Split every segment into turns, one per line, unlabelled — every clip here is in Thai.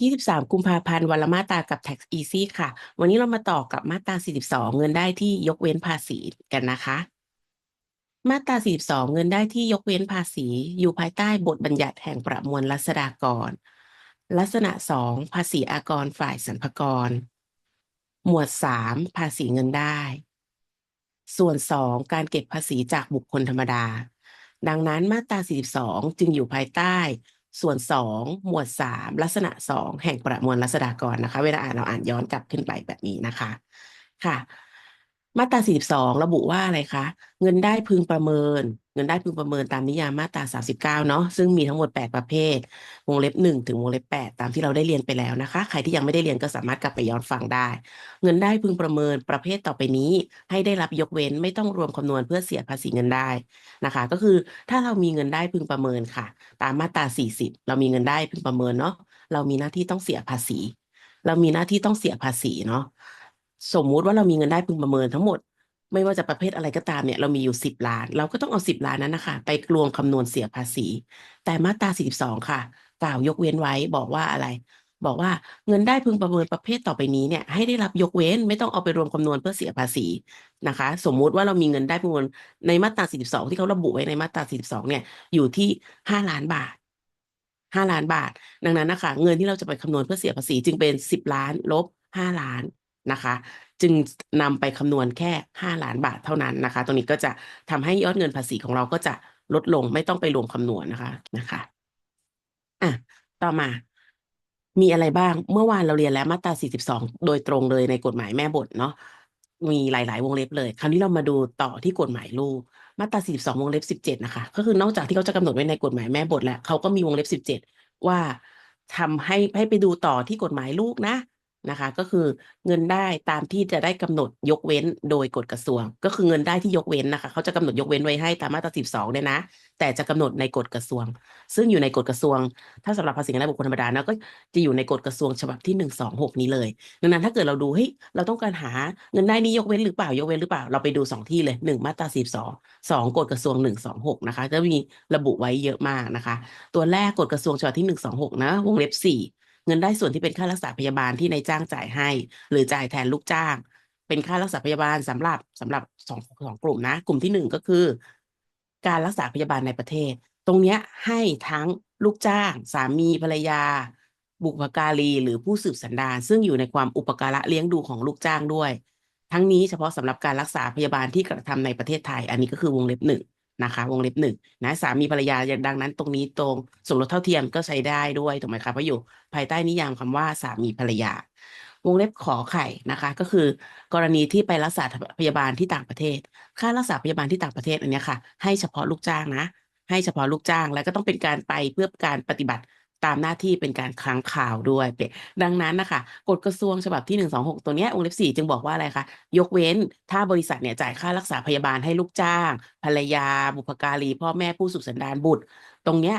23 กุมภาพันธ์วันละมาตรากับ Tax Easy ค่ะ วันนี้เรามาต่อกับมาตรา 42 เงินได้ที่ยกเว้นภาษีกันนะคะ มาตรา 42 เงินได้ที่ยกเว้นภาษี อยู่ภายใต้บทบัญญัติแห่งประมวลรัษฎากร ลักษณะ 2 ภาษีอากรฝ่ายสรรพากร หมวด 3 ภาษีเงินได้ ส่วน 2 การเก็บภาษีจากบุคคลธรรมดา ดังนั้นมาตรา 42 จึงอยู่ภายใต้ ส่วน 2 หมวด 3 ลักษณะ 2 แห่งประมวลรัษฎากรนะคะ เวลาอ่านเราอ่านย้อนกลับขึ้นไปแบบนี้นะคะ ค่ะ มาตรา42ระบุว่าอะไรคะเงินได้พึงประเมิน เงินได้พึงประเมินตามนิยามมาตรา39เนาะซึ่งมีทั้งหมด 8 ประเภท วงเล็บ 1 ถึงวงเล็บ 8 ตามที่เราได้เรียนไปแล้วนะคะ ใครที่ยังไม่ได้เรียนก็สามารถกลับไปย้อนฟังได้ เงินได้พึงประเมินประเภทต่อไปนี้ ให้ได้รับยกเว้นไม่ต้องรวมคำนวณเพื่อเสียภาษีเงินได้นะคะ ก็คือถ้าเรามีเงินได้พึงประเมินค่ะ ตามมาตรา40 เรามีเงินได้พึงประเมินเนาะเรามีหน้าที่ต้องเสียภาษี เรามีหน้าที่ต้องเสียภาษีเนาะ สมมุติว่าเรามีเงินได้พึงประเมินทั้งหมด ไม่ว่าจะประเภทอะไรก็ตามเนี่ยเรามีอยู่10ล้าน เราก็ต้องเอา10ล้านนั้นนะคะไปรวมคำนวณเสียภาษี แต่มาตรา42ค่ะ กล่าวยกเว้นไว้บอกว่าอะไร บอกว่าเงินได้พึงประเมินประเภทต่อไปนี้เนี่ยให้ได้รับยกเว้นไม่ต้องเอาไปรวมคำนวณเพื่อเสียภาษีนะคะ สมมุติว่าเรามีเงินได้พึงประเมินในมาตรา42ที่เขาระบุไว้ในมาตรา42เนี่ยอยู่ที่5ล้านบาท5ล้านบาท ดังนั้นนะคะเงินที่เราจะไปคำนวณเพื่อเสียภาษีจึงเป็น10ล้านลบ5ล้าน นะคะ จึงนำไปคำนวณแค่ 5 ล้านบาทเท่านั้นนะคะ ตรงนี้ก็จะทำให้ยอดเงินภาษีของเราก็จะลดลงไม่ต้องไปรวมคำนวณนะคะนะคะอะต่อมามีอะไรบ้าง เมื่อวานเราเรียนแล้วมาตรา 42 โดยตรงเลยในกฎหมายแม่บทเนาะ มีหลาย ๆ วงเล็บเลย คราวนี้เรามาดูต่อที่กฎหมายลูก มาตรา 42 วงเล็บ 17 นะคะ ก็คือนอกจากที่เขาจะกำหนดไว้ในกฎหมายแม่บทแล้วเขาก็มีวงเล็บ 17 ว่าทำให้ให้ไปดูต่อที่กฎหมายลูกนะ นะคะ ก็คือเงินได้ตามที่จะได้กำหนดยกเว้นโดยกฎกระทรวง ก็คือเงินได้ที่ยกเว้นนะคะ เขาจะกำหนดยกเว้นไว้ให้ตามมาตรา12เนี่ยนะ แต่จะกำหนดในกฎกระทรวง ซึ่งอยู่ในกฎกระทรวง ถ้าสำหรับภาษีเงินได้บุคคลธรรมดานะก็จะอยู่ในกฎกระทรวงฉบับที่126นี้เลยดังนั้นถ้าเกิดเราดูเฮ้ยเราต้องการหาเงินได้นี้ยกเว้นหรือเปล่ายกเว้นหรือเปล่าเราไปดูสองที่เลย1มาตรา42 2กฎกระทรวง126นะคะจะมีระบุไว้เยอะมากนะคะ ตัวแรกกฎกระทรวงฉบับที่126นะวงเล็บ4 เงินได้ส่วนที่เป็นค่ารักษาพยาบาลที่นายจ้างจ่ายให้ หรือจ่ายแทนลูกจ้าง เป็นค่ารักษาพยาบาลสำหรับสำหรับสองสองกลุ่มนะ กลุ่มที่หนึ่งก็คือ การรักษาพยาบาลในประเทศ ตรงเนี้ยให้ทั้งลูกจ้าง สามีภรรยา บุพการีหรือผู้สืบสันดานซึ่งอยู่ในความอุปการะเลี้ยงดูของลูกจ้างด้วย ทั้งนี้เฉพาะสำหรับการรักษาพยาบาลที่กระทำในประเทศไทย อันนี้ก็คือวงเล็บหนึ่ง นะคะ วงเล็บหนึ่งนะสามีภรรยาอย่างดังนั้นตรงนี้ตรงสมรสเท่าเทียมก็ใช้ได้ด้วยถูกไหมคะเพราะอยู่ภายใต้นิยามคำว่าสามีภรรยาวงเล็บขอไข่นะคะก็คือกรณีที่ไปรักษาพยาบาลที่ต่างประเทศ ค่ารักษาพยาบาลที่ต่างประเทศอันนี้ค่ะ ให้เฉพาะลูกจ้างนะ ให้เฉพาะลูกจ้างแล้วก็ต้องเป็นการไปเพื่อการปฏิบัติ ตามหน้าที่เป็นการค้งข่าวด้วยเป็นดังนั้นนะคะกฎกระทรวงฉบับที่ 126 ตัวนี้ยวงเล็บ 4 จึงบอกว่าอะไรคะ ยกเว้นถ้าบริษัทเนี่ยจ่ายค่ารักษาพยาบาลให้ลูกจ้าง ภรรยา บุพการี พ่อแม่ผู้สุขสันดานบุตร ตรงเนี้ย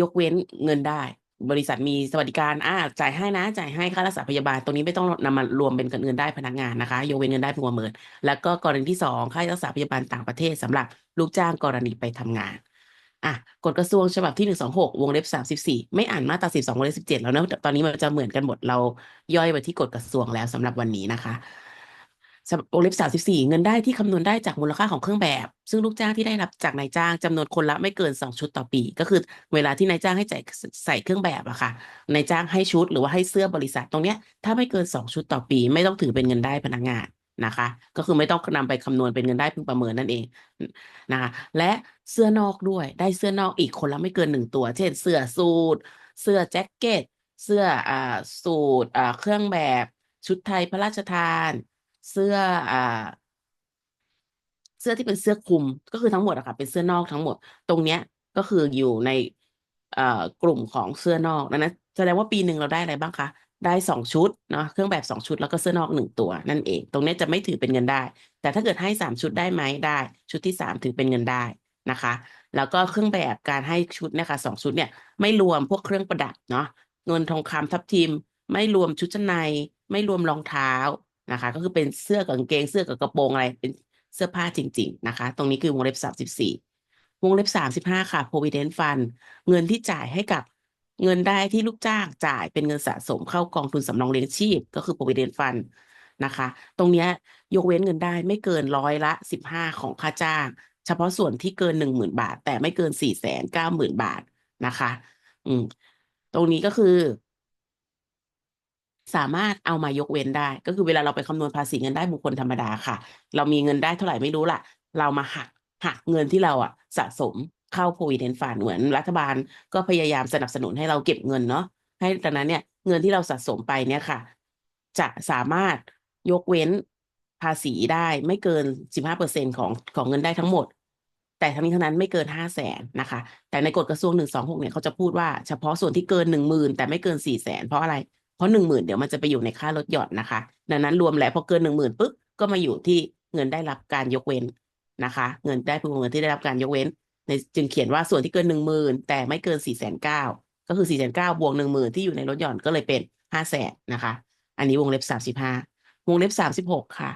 ยกเว้นเงินได้ บริษัทมีสวัสดิการอ่าจ่ายให้นะ จ่ายให้ค่ารักษาพยาบาล ตรงนี้ไม่ต้องนำมารวมเป็นเงินได้พนักงานนะคะ ยกเว้นเงินได้พึงประเมินแล้วก็กรณีที่สองค่ารักษาพยาบาลต่างประเทศสำหรับลูกจ้างกรณีไปทำงาน อะกฎกระทรวงฉบับที่126วงเล็บ34ไม่อ่านมาตรา12วงเล็บ17แล้วนะตอนนี้มันจะเหมือนกันหมดเราย่อยไปที่กฎกระทรวงแล้วสำหรับวันนี้นะคะสำหรับวงเล็บ34เงินได้ที่คำนวณได้จากมูลค่าของเครื่องแบบ ซึ่งลูกจ้างที่ได้รับจากนายจ้างจำนวนคนละไม่เกิน2ชุดต่อปี ก็คือเวลาที่นายจ้างให้ใส่ใส่เครื่องแบบอะค่ะนายจ้างให้ชุดหรือว่าให้เสื้อบริษัทตรงเนี้ยถ้าไม่เกิน2ชุดต่อปี ไม่ต้องถือเป็นเงินได้พนักงาน นะคะ ก็คือไม่ต้องนำไปคำนวณเป็นเงินได้พึงประเมินนั่นเองนะคะและเสื้อนอกด้วยได้เสื้อนอกอีกคนละไม่เกินหนึ่งตัว เช่น เสื้อสูทเสื้อแจ็คเก็ตเสื้ออ่าสูทอ่าเครื่องแบบชุดไทยพระราชทาน เสื้ออ่าเสื้อที่เป็นเสื้อคลุมก็คือทั้งหมดอะค่ะเป็นเสื้อนอกทั้งหมด ตรงเนี้ยก็คืออยู่ในเอ่อกลุ่มของเสื้อนอกดังนั้นแสดงว่าปีหนึ่งเราได้อะไรบ้างคะ ได้สองชุดเนาะเครื่องแบบสองชุดแล้วก็เสื้อนอกหนึ่งตัวนั่นเอง ตรงนี้จะไม่ถือเป็นเงินได้ แต่ถ้าเกิดให้สามชุดได้ไหมได้ ชุดที่สามถือเป็นเงินได้นะคะ แล้วก็เครื่องแบบการให้ชุดเนี่ยค่ะสองชุดเนี่ยไม่รวมพวกเครื่องประดับเนาะเงินทองคำทับทิม ไม่รวมชุดชั้นใน ไม่รวมรองเท้านะคะ ก็คือเป็นเสื้อกับกางเกงเสื้อกับกระโปรงอะไรเป็นเสื้อผ้าจริง ๆนะคะ ตรงนี้คือวงเล็บ34วงเล็บ35ค่ะ provident fund เงินที่จ่ายให้กับ เงินได้ที่ลูกจ้างจ่ายเป็นเงินสะสมเข้ากองทุนสำรองเลี้ยงชีพ ก็คือ provident fund นะคะ ตรงนี้ยกเว้นเงินได้ไม่เกินร้อยละสิบห้าของค่าจ้าง เฉพาะส่วนที่เกินหนึ่งหมื่นบาท แต่ไม่เกินสี่แสนเก้าหมื่นบาทนะคะ อืม ตรงนี้ก็คือ สามารถเอามายกเว้นได้ ก็คือเวลาเราไปคำนวณภาษีเงินได้บุคคลธรรมดาค่ะ เรามีเงินได้เท่าไหร่ไม่รู้ล่ะ เรามาหักหักเงินที่เราอะสะสม เข้า provident fund เหมือนรัฐบาลก็พยายามสนับสนุนให้เราเก็บเงินเนาะให้ดังนั้นเนี่ยเงินที่เราสะสมไปเนี่ยค่ะ จะสามารถยกเว้นภาษีได้ไม่เกิน 15%ของของเงินได้ทั้งหมด แต่ทั้งนี้ทั้งนั้นไม่เกินห้าแสนนะคะ แต่ในกฎกระทรวงหนึ่งสองหกเนี่ยเขาจะพูดว่าเฉพาะส่วนที่เกินหนึ่งหมื่นแต่ไม่เกินสี่แสนเพราะอะไร เพราะหนึ่งหมื่นเดี๋ยวมันจะไปอยู่ในค่าลดหย่อนนะคะ ดังนั้นรวมแล้วพอเกินหนึ่งหมื่นปุ๊บก็มาอยู่ที่เงินได้รับการยกเว้นนะคะ เงินได้พึงเงินที่ได้รับการยกเว้น จึงเขียนว่าส่วนที่เกินหนึ่งหมื่นแต่ไม่เกินสี่แสนเก้าก็คือสี่แสนเก้าบวกหนึ่งหมื่นที่อยู่ในลดหย่อนก็เลยเป็นห้าแสนนะคะ อันนี้วงเล็บสามสิบห้าวงเล็บสามสิบหกค่ะ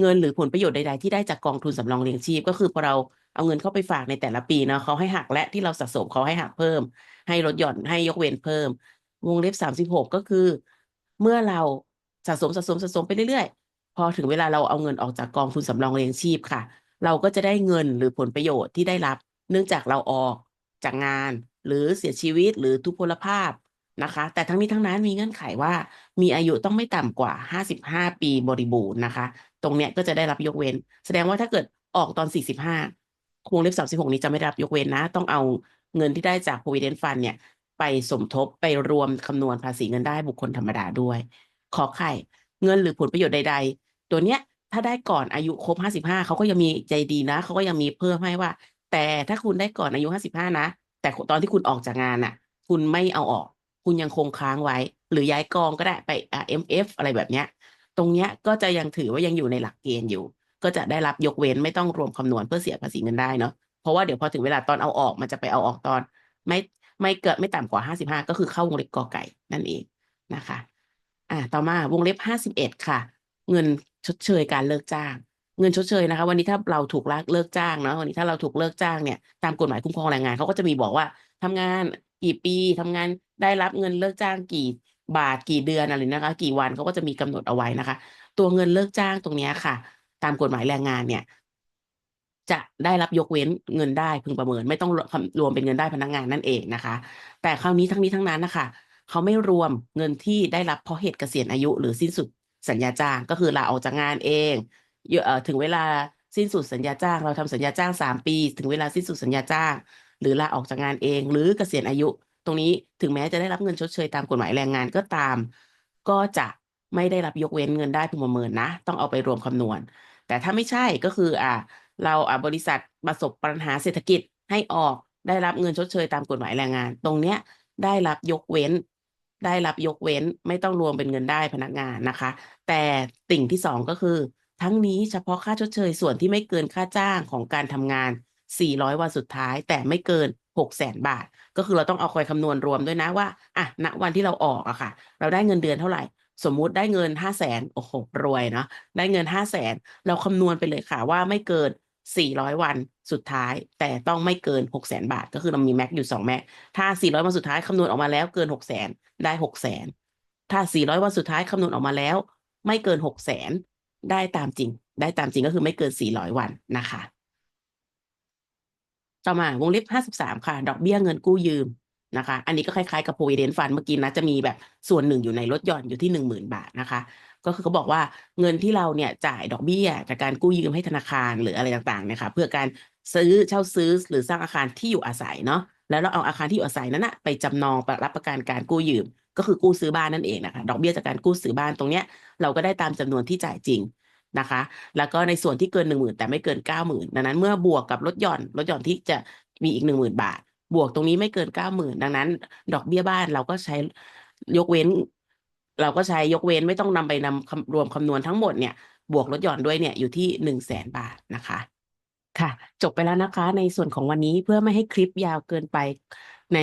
เงินหรือผลประโยชน์ใดๆที่ได้จากกองทุนสำรองเลี้ยงชีพ ก็คือพอเราเอาเงินเข้าไปฝากในแต่ละปีเนาะเขาให้หักและที่เราสะสมเขาให้หักเพิ่ม ให้ลดหย่อนให้ยกเว้นเพิ่ม วงเล็บสามสิบหกก็คือ เมื่อเราสะสมสะสมสะสมไปเรื่อยๆ พอถึงเวลาเราเอาเงินออกจากกองทุนสำรองเลี้ยงชีพค่ะ เราก็จะได้เงินหรือผลประโยชน์ที่ได้รับ เนื่องจากเราออกจากงาน หรือเสียชีวิตหรือทุพพลภาพนะคะ แต่ทั้งนี้ทั้งนั้นมีเงื่อนไขว่า มีอายุต้องไม่ต่ำกว่า 55 ปีบริบูรณ์นะคะ ตรงเนี้ยก็จะได้รับยกเว้น แสดงว่าถ้าเกิดออกตอน 45วงเล็บ36 นี้จะไม่ได้รับยกเว้นนะ ต้องเอาเงินที่ได้จาก provident fund เนี่ย ไปสมทบไปรวมคำนวณภาษีเงินได้บุคคลธรรมดาด้วย ขอไข่เงินหรือผลประโยชน์ใด ๆ ตัวเนี้ยถ้าได้ก่อนอายุครบ 55 เขาก็ยังมีใจดีนะ เขาก็ยังมีเพิ่มให้ว่า แต่ถ้าคุณได้ก่อนอายุ55นะ แต่ตอนที่คุณออกจากงานน่ะ คุณไม่เอาออก คุณยังคงค้างไว้ หรือย้ายกองก็ได้ไป RMF อะไรแบบเนี้ย ตรงเนี้ยก็จะยังถือว่ายังอยู่ในหลักเกณฑ์อยู่ ก็จะได้รับยกเว้นไม่ต้องรวมคำนวณเพื่อเสียภาษีเงินได้เนาะ เพราะว่าเดี๋ยวพอถึงเวลาตอนเอาออกมันจะไปเอาออกตอน ไม่ไม่เกิดไม่ต่ำกว่า55ก็คือเข้าวงเล็บกอไก่นั่นเองนะคะ อ่าต่อมาวงเล็บ51ค่ะ เงินชดเชยการเลิกจ้าง เงินชดเชยนะคะ วันนี้ถ้าเราถูกลากเลิกจ้างเนาะวันนี้ถ้าเราถูกเลิกจ้างเนี่ยตามกฎหมายคุ้มครองแรงงานเขาก็จะมีบอกว่าทำงานกี่ปีทำงานได้รับเงินเลิกจ้างกี่บาทกี่เดือนอะไรนะคะ กี่วันเขาก็จะมีกำหนดเอาไว้นะคะ ตัวเงินเลิกจ้างตรงนี้ค่ะ ตามกฎหมายแรงงานเนี่ย จะได้รับยกเว้นเงินได้พึงประเมิน ไม่ต้องรวมเป็นเงินได้พนักงานนั่นเองนะคะ แต่คราวนี้ทั้งนี้ทั้งนั้นนะคะเขาไม่รวมเงินที่ได้รับเพราะเหตุเกษียณอายุ หรือสิ้นสุดสัญญาจ้างก็คือลาออกจากงานเอง ถึงเวลาสิ้นสุดสัญญาจ้าง เราทำสัญญาจ้างสามปี ถึงเวลาสิ้นสุดสัญญาจ้าง หรือลาออกจากงานเอง หรือเกษียณอายุ ตรงนี้ถึงแม้จะได้รับเงินชดเชยตามกฎหมายแรงงานก็ตาม ก็จะไม่ได้รับยกเว้นเงินได้พึงประเมินนะ ต้องเอาไปรวมคำนวณ แต่ถ้าไม่ใช่ก็คืออ่าเราอ่าบริษัทประสบปัญหาเศรษฐกิจให้ออกได้รับเงินชดเชยตามกฎหมายแรงงาน ตรงเนี้ยได้รับยกเว้น ได้รับยกเว้นไม่ต้องรวมเป็นเงินได้พนักงานนะคะ แต่ติ่งที่สองก็คือ ทั้งนี้เฉพาะค่าชดเชยส่วนที่ไม่เกินค่าจ้างของการทำงาน 400 วันสุดท้าย แต่ไม่เกิน 6 0แสนบาท ก็คือเราต้องเอาคอยคำนวณรวมด้วยนะว่าอะณวันที่เราออกอะค่ะ เราได้เงินเดือนเท่าไหร่ สมมุติได้เงิน 5 0 0แสนโอ้โหรวยเนาะได้เงิน 5 0 0แสนเราคำนวณไปเลยค่ะว่าไม่เกิน 400 วันสุดท้าย แต่ต้องไม่เกิน 6 0แสนบาท ก็คือเรามีแม็กอยู่2แม็กถ้า 400 วันสุดท้ายคำนวณออกมาแล้วเกิน 6 0แสนได้ 6 0แสนถ้า 400 วันสุดท้ายคำนวณออกมาแล้ว ไม่เกิน 6 0แสน ได้ตามจริง ได้ตามจริงก็คือไม่เกิน 400 วันนะคะ ต่อมาวงเล็บ 53 ค่ะ ดอกเบี้ยเงินกู้ยืมนะคะ อันนี้ก็คล้ายๆกับ provident fund เมื่อกี้นะ จะมีแบบส่วนหนึ่งอยู่ในลดหย่อนอยู่ที่ 10,000 บาทนะคะ ก็คือเขาบอกว่าเงินที่เราเนี่ยจ่ายดอกเบี้ยจากการกู้ยืมให้ธนาคารหรืออะไรต่างๆเนี่ยค่ะเพื่อการซื้อเช่าซื้อหรือสร้างอาคารที่อยู่อาศัยเนาะแล้วเราเอาอาคารที่อยู่อาศัยนั้นนะไปจำนองรับประกันการกู้ยืม ก็คือกู้ซื้อบ้านนั่นเองนะคะดอกเบี้ยจากการกู้ซื้อบ้านตรงเนี้ยเราก็ได้ตามจำนวนที่จ่ายจริงนะคะ แล้วก็ในส่วนที่เกินหนึ่งหมื่นแต่ไม่เกินเก้าหมื่นดังนั้นเมื่อบวกกับลดหย่อนลดหย่อนที่จะมีอีกหนึ่งหมื่นบาท บวกตรงนี้ไม่เกินเก้าหมื่นดังนั้น ดอกเบี้ยบ้านเราก็ใช้ยกเว้น เราก็ใช้ยกเว้นไม่ต้องนำไปนำคำรวมคำนวณทั้งหมดเนี่ยบวกลดหย่อนด้วยเนี่ยอยู่ที่หนึ่งแสนบาทนะคะค่ะ จบไปแล้วนะคะในส่วนของวันนี้เพื่อไม่ให้คลิปยาวเกินไป ใน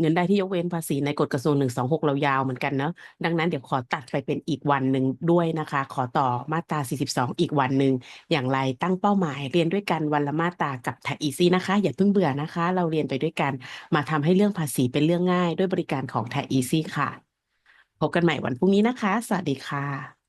เงินได้ที่ยกเว้นภาษีในกฎกระทรวงหนึ่งสองหกเรายาวเหมือนกันเนอะดังนั้นเดี๋ยวขอตัดไปเป็นอีกวันหนึ่งด้วยนะคะ ขอต่อมาตรา 42 อีกวันหนึ่งอย่างไรตั้งเป้าหมายเรียนด้วยกันวันละมาตรากับ Tax Easy นะคะ อย่าเพิ่งเบื่อนะคะ เราเรียนไปด้วยกัน มาทำให้เรื่องภาษีเป็นเรื่องง่าย ด้วยบริการของ Tax Easy ค่ะพบกันใหม่วันพรุ่งนี้นะคะ สวัสดีค่ะ